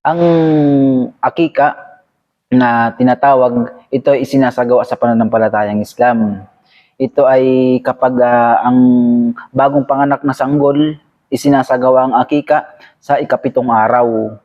Ang akika na tinatawag, ito ay isinasagawa sa pananampalatayang Islam. Ito ay kapag ah, ang bagong panganak na sanggol, isinasagawa ang akika sa ikapitong araw.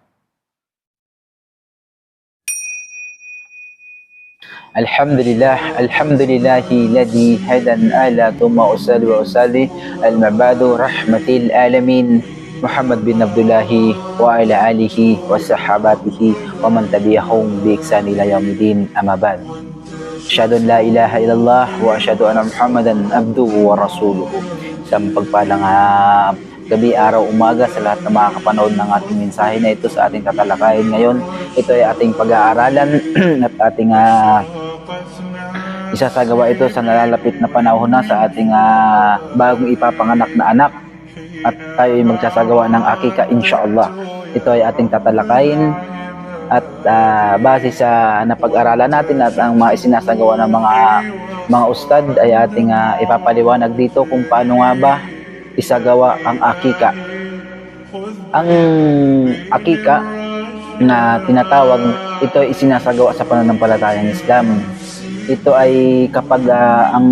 Alhamdulillah, alhamdulillahi ladhi hadan ala thumma usali wa usali al-mabadu rahmatil alamin Muhammad bin Abdullahi wa ala alihi wa sahabatihi wa man tabi'ahum bi ihsan ila yaumiddin amma ba'd. Asyhadu an la ilaha illallah wa asyhadu anna Muhammadan abduhu wa rasuluhu. Sa pagpalang ah, gabi, araw, umaga sa lahat ng mga kapanood ng ating mensahe na ito sa ating tatalakayin ngayon. Ito ay ating pag-aaralan at ating ah, isasagawa ito sa nalalapit na panahon na sa ating ah, bagong ipapanganak na anak at tayo ay magsasagawa ng akika inshallah. Ito ay ating tatalakayin at ah, base sa napag-aralan natin at ang mga isinasagawa ng mga mga ustad ay ating ah, ipapaliwanag dito kung paano nga ba isagawa ang akika. Ang akika na tinatawag, ito ay isinasagawa sa pananampalatayang Islam. Ito ay kapag ah, ang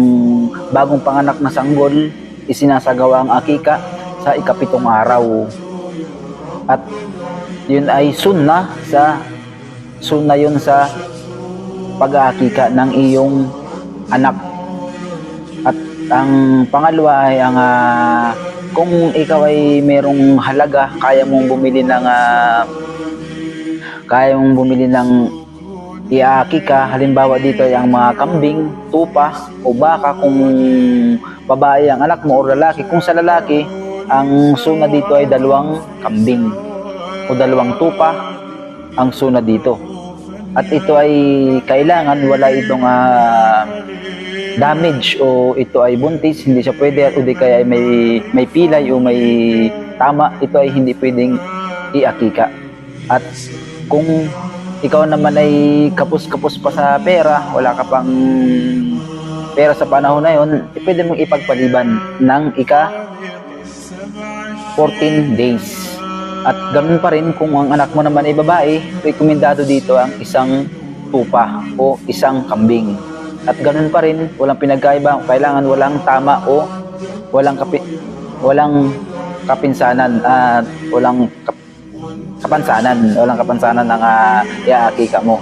bagong panganak na sanggol, isinasagawa ang akika sa ikapitong araw. At yun ay sunna sa sunna yun sa pag-aakika ng iyong anak. At ang pangalawa ay ang ah, kung ikaw ay merong halaga, kaya mong bumili ng ah, kaya mong bumili ng iakika, halimbawa dito ay ang mga kambing, tupa o baka kung babae ang anak mo o lalaki. Kung sa lalaki, ang suna dito ay dalawang kambing o dalawang tupa ang suna dito. At ito ay kailangan wala itong ah, damage o ito ay buntis, hindi siya pwede o di kaya ay may, may pilay o may tama, ito ay hindi pwedeng iakika. At kung ikaw naman ay kapos-kapos pa sa pera, wala ka pang pera sa panahon na yon, eh, pwede mong ipagpaliban ng ika 14 days. At ganun pa rin kung ang anak mo naman ay babae, rekomendado dito ang isang tupa o isang kambing. At ganun pa rin, walang pinagkaiba, kailangan walang tama o walang kapi, walang kapinsanan at walang kap, kapansanan, walang kapansanan ng uh, iaakika mo.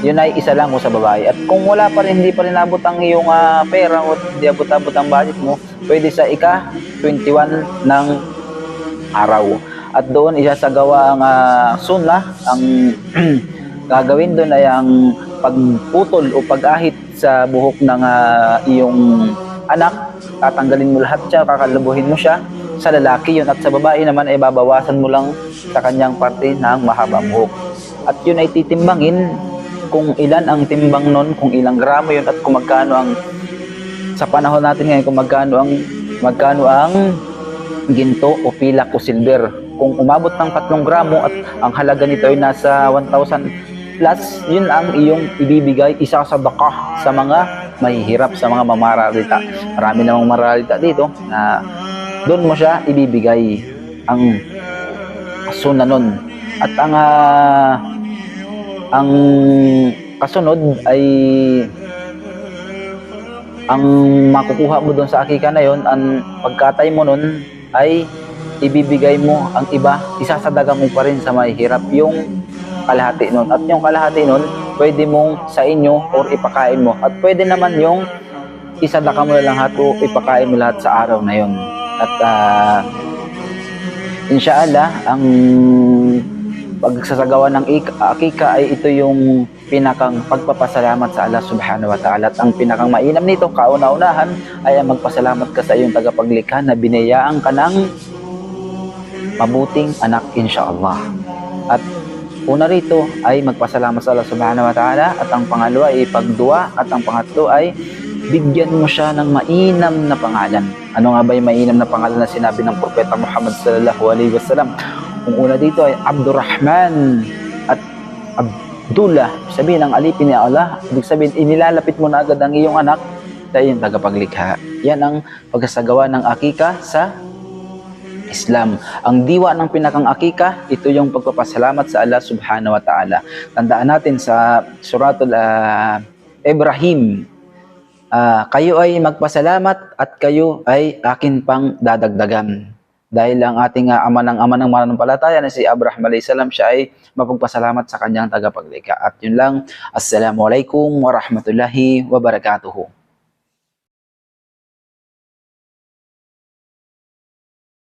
Yun ay isa lang mo sa babae. At kung wala pa rin, hindi pa rin abot ang iyong ah, pera o hindi abot-abot ang budget mo, pwede sa ika 21 ng araw. At doon isasagawa ang uh, sunna, ang gagawin doon ay ang pagputol o pag-ahit sa buhok ng ah, iyong anak. Tatanggalin mo lahat siya, kakalabuhin mo siya sa lalaki yun. At sa babae naman ay babawasan mo lang sa kanyang parte ng mahabang buhok. At yun ay titimbangin kung ilan ang timbang nun, kung ilang gramo yun at kung magkano ang sa panahon natin ngayon kung magkano ang magkano ang ginto o pilak o silver. Kung umabot ng 3 gramo at ang halaga nito ay nasa 1,000 plus, yun ang iyong ibibigay isa sa baka sa mga mahihirap, sa mga mamaralita. Marami namang maralita dito na doon mo siya ibibigay ang suna nun. At ang ah, ang kasunod ay ang makukuha mo doon sa akika na yon, ang pagkatay mo nun ay ibibigay mo ang iba, isasadaga mo pa rin sa mahihirap yung kalahati nun. At yung kalahati nun, pwede mong sa inyo or ipakain mo. At pwede naman yung isadaka mo lang lahat o ipakain mo lahat sa araw na yon. At uh, inshallah, ang pagsasagawa ng ik- akika ay ito yung pinakang pagpapasalamat sa Allah subhanahu wa ta'ala at ang pinakang mainam nito kauna-unahan ay ang magpasalamat ka sa iyong tagapaglikha na binayaan ka ng mabuting anak insyaallah at una rito ay magpasalamat sa Allah subhanahu wa ta'ala at ang pangalawa ay pagdua at ang pangatlo ay bigyan mo siya ng mainam na pangalan. Ano nga ba yung mainam na pangalan na sinabi ng Propeta Muhammad sallallahu alaihi wasallam? Ang una dito ay Abdurrahman at Abdullah. Sabihin ng alipin ni Allah, ibig sabihin inilalapit mo na agad ang iyong anak sa iyong tagapaglikha. Yan ang pagkasagawa ng akika sa Islam. Ang diwa ng pinakang akika, ito yung pagpapasalamat sa Allah subhanahu wa ta'ala. Tandaan natin sa suratul ah, Ibrahim, ah, kayo ay magpasalamat at kayo ay akin pang dadagdagan. Dahil ang ating ah, ama ng ama ng mananampalataya na si Abraham salam, siya ay mapagpasalamat sa kanyang tagapaglikha. At yun lang, Assalamualaikum warahmatullahi wabarakatuhu.